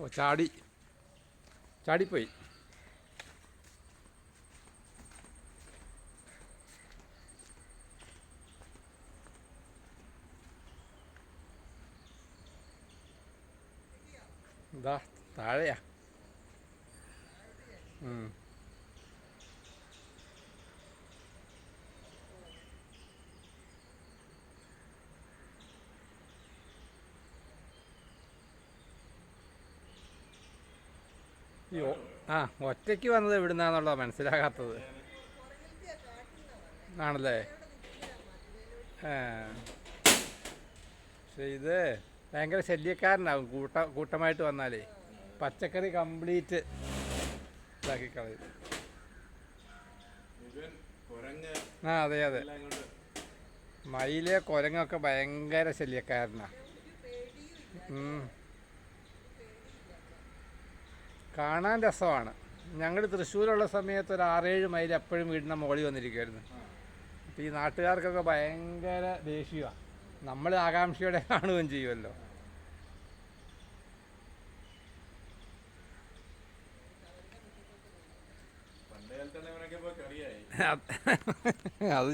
ഓ ചാടി. ചാടിപ്പോയി. എന്താ താഴെയാ. ഒ- ആ ഒറ്റയ്ക്ക് വന്നത് എവിടുന്നാന്നുള്ളത് മനസ്സിലാകാത്തത്. ആണല്ലേ? പക്ഷേ ഇത് ഭയങ്കര ശല്യക്കാരനാവും കൂട്ട കൂട്ടമായിട്ട് വന്നാലേ. പച്ചക്കറി കംപ്ലീറ്റ് ഇതാക്കി കളയും. ആ അതെ അതെ. മയിലെ കുരങ്ങൊക്കെ ഭയങ്കര ശല്യക്കാരനാണ്. കാണാൻ രസമാണ്. ഞങ്ങൾ തൃശ്ശൂരുള്ള സമയത്ത് ഒരു ആറേഴ് മൈൽ എപ്പോഴും വീടിന്റെ മുകളിൽ വന്നിരിക്കുമായിരുന്നു അപ്പം ഈ നാട്ടുകാർക്കൊക്കെ ഭയങ്കര ദേഷ്യമാണ് നമ്മൾ ആകാംക്ഷയോടെ കാണുകയും ചെയ്യുമല്ലോ അത്